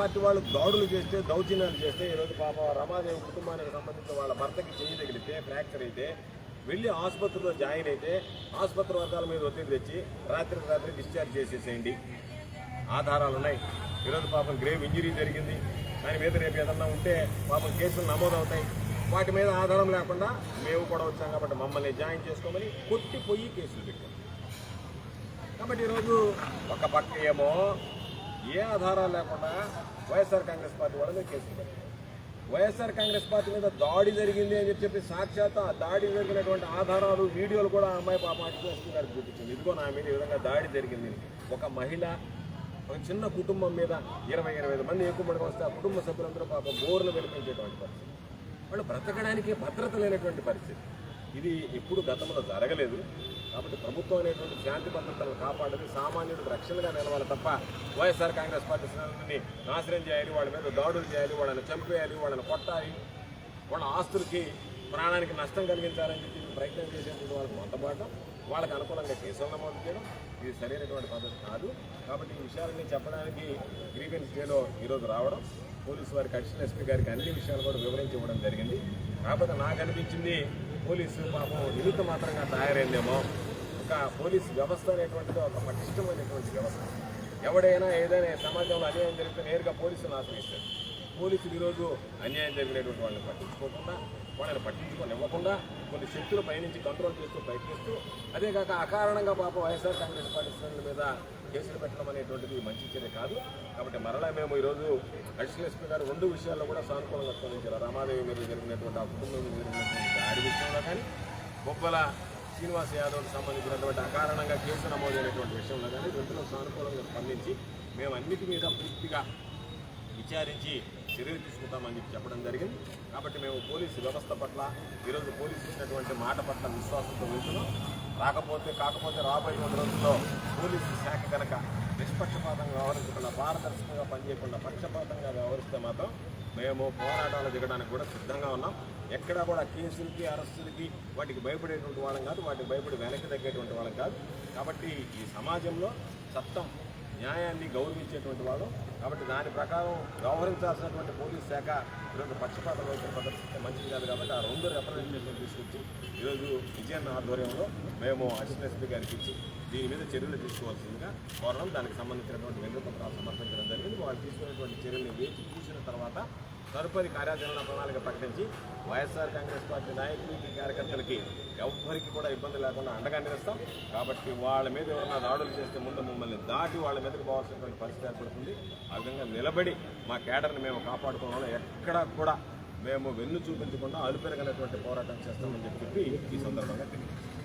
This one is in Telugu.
దాడులు చేస్తే దౌర్జన్యాలు చేస్తే ఈరోజు పాప రమాదేవి కుటుంబానికి సంబంధించిన వాళ్ళ భర్తకి చేయి తగిలితే ఫ్రాక్చర్ అయితే వెళ్ళి ఆసుపత్రిలో జాయిన్ అయితే ఆసుపత్రి వర్గాల మీద ఒత్తిడి తెచ్చి రాత్రికి రాత్రి డిశ్చార్జ్ చేసేసేయండి. ఆధారాలు ఉన్నాయి. ఈరోజు పాపం గ్రేవ్ ఇంజరీ జరిగింది. దాని మీద రేపు ఏదన్నా ఉంటే పాపం కేసులు నమోదవుతాయి. వాటి మీద ఆధారం లేకుండా మేము కూడా వచ్చాం కాబట్టి మమ్మల్ని జాయిన్ చేసుకోమని కొట్టిపోయి కేసులు పెట్టాం. కాబట్టి ఈరోజు ఒక పక్క ఏమో ఏ ఆధారాలు లేకుండా వైఎస్ఆర్ కాంగ్రెస్ పార్టీ వాళ్ళ మీద కేసులు పెట్టారు. వైఎస్ఆర్ కాంగ్రెస్ పార్టీ మీద దాడి జరిగింది అని చెప్పి సాక్షాత్ ఆ దాడి జరిగినటువంటి ఆధారాలు వీడియోలు కూడా ఆ అమ్మాయి పాప అటుకేస్తూ గారికి చూపించింది. ఇదిగో నా మీద ఈ విధంగా దాడి జరిగింది ఒక మహిళ ఒక చిన్న కుటుంబం మీద ఇరవై ఇరవై ఐదు మంది ఎక్కువ మందికి వస్తే ఆ కుటుంబ సభ్యులందరూ పాపం బోర్లు వెలిపించేటువంటి పరిస్థితి. వాళ్ళు బ్రతకడానికి భద్రత లేనటువంటి పరిస్థితి. ఇది ఎప్పుడు గతంలో జరగలేదు. కాబట్టి ప్రభుత్వం అనేటువంటి శాంతి భద్రతలను కాపాడాలి సామాన్యుడికి రక్షణగా నిలవాలి తప్ప వైఎస్ఆర్ కాంగ్రెస్ పార్టీ శ్రేణులని నాశనం చేయాలి వాళ్ళ మీద దాడులు చేయాలి వాళ్ళని చంపేయాలి వాళ్ళని కొట్టాలి వాళ్ళ ఆస్తులకి ప్రాణానికి నష్టం కలిగించాలని చెప్పి ప్రయత్నం చేసేటువంటి వాళ్ళకి మొత్తపాటు వాళ్ళకి అనుకూలంగా కేసులు నమోదు చేయడం ఇది సరైనటువంటి పద్ధతి కాదు. కాబట్టి ఈ విషయాలన్నీ చెప్పడానికి గ్రీవెన్స్ డేలో ఈరోజు రావడం పోలీసు వారికి అడిషనల్ ఎస్పీ గారికి అన్ని విషయాలు కూడా వివరించి ఇవ్వడం జరిగింది. కాకపోతే నాకు అనిపించింది పోలీసు పాపం నిమిత్త మాత్రంగా తయారైందేమో. ఒక పోలీసు వ్యవస్థ అనేటువంటిది ఒక పటిష్టమైనటువంటి వ్యవస్థ. ఎవడైనా ఏదైనా సమాజంలో అన్యాయం జరిగితే నేరుగా పోలీసులు ఆశ్రయిస్తారు. పోలీసులు ఈరోజు అన్యాయం జరిగినటువంటి వాళ్ళని పట్టించుకోకుండా వాళ్ళని పట్టించుకోనివ్వకుండా కొన్ని శక్తులు పైనుంచి కంట్రోల్ చేస్తూ ప్రయత్నిస్తూ అదే కాక అకారణంగా పాప వైఎస్ఆర్ కాంగ్రెస్ పార్టీ శ్రేణుల మీద కేసులు పెట్టడం అనేటువంటిది మంచి చర్య కాదు. కాబట్టి మరలా మేము ఈరోజు అడిషనల్ ఎస్పీ గారు రెండు విషయాల్లో కూడా సానుకూలంగా స్పందించారు. రమాదేవి మీద జరిగినటువంటి ఆ కుటుంబం మీద జరిగినటువంటి దాడి విషయంలో కానీ బొబ్బల శ్రీనివాస్ యాదవ్కి సంబంధించినటువంటి అకారణంగా కేసు నమోదైనటువంటి విషయంలో కానీ రెండులో సానుకూలంగా స్పందించి మేము అన్నిటి మీద పూర్తిగా విచారించి చర్యలు తీసుకుంటామని చెప్పి చెప్పడం జరిగింది. కాబట్టి మేము పోలీసు వ్యవస్థ పట్ల ఈరోజు పోలీసు ఇచ్చినటువంటి మాట పట్ల విశ్వాసంతో వెళ్తున్నాం. రాకపోతే కాకపోతే రాబోయే వంద రోజుల్లో పోలీసు శాఖ కనుక నిష్పక్షపాతంగా వ్యవహరించకుండా పారదర్శకంగా పనిచేయకుండా పక్షపాతంగా వ్యవహరిస్తే మాత్రం మేము పోరాటాలు దిగడానికి కూడా సిద్ధంగా ఉన్నాం. ఎక్కడా కూడా కేసులకి అరెస్టులకి వాటికి భయపడేటువంటి వాళ్ళం కాదు. వాటికి భయపడి వెనక్కి తగ్గేటువంటి వాళ్ళం కాదు. కాబట్టి ఈ సమాజంలో చట్టం న్యాయాన్ని గౌరవించేటువంటి వాడు. కాబట్టి దాని ప్రకారం వ్యవహరించాల్సినటువంటి పోలీస్ శాఖ ఈరోజు పక్షపాతం వైపు ప్రదర్శిస్తే మంచిది కాదు కాబట్టి ఆ రెండు రిప్రజెంటేషన్ తీసుకొచ్చి ఈరోజు విజయన్న ఆధ్వర్యంలో మేము అసిస్టెంట్ ఎస్పీ గారికి ఇచ్చి దీని మీద చర్యలు తీసుకోవాల్సిందిగా కోరడం దానికి సంబంధించినటువంటి వెనుక పత్రాలు సమర్పించడం జరిగింది. వాళ్ళు తీసుకున్నటువంటి చర్యలను వేచి చూసిన తర్వాత తదుపరి కార్యాచరణ ప్రణాళిక ప్రకటించి వైఎస్ఆర్ కాంగ్రెస్ పార్టీ నాయకులకి కార్యకర్తలకి ఎవ్వరికి కూడా ఇబ్బంది లేకుండా అండగా నిలుస్తాం. కాబట్టి వాళ్ళ మీద ఎవరైనా దాడులు చేస్తే ముందు మమ్మల్ని దాటి వాళ్ళ మీదకి పోవాల్సినటువంటి పరిస్థితి ఏర్పడుతుంది. ఆ విధంగా నిలబడి మా కేడర్ని మేము కాపాడుకోవడం ఎక్కడా కూడా మేము వెన్ను చూపించకుండా అలుపెరగనటువంటి పోరాటం చేస్తామని చెప్పి ఈ సందర్భంగా తెలియజేస్తాం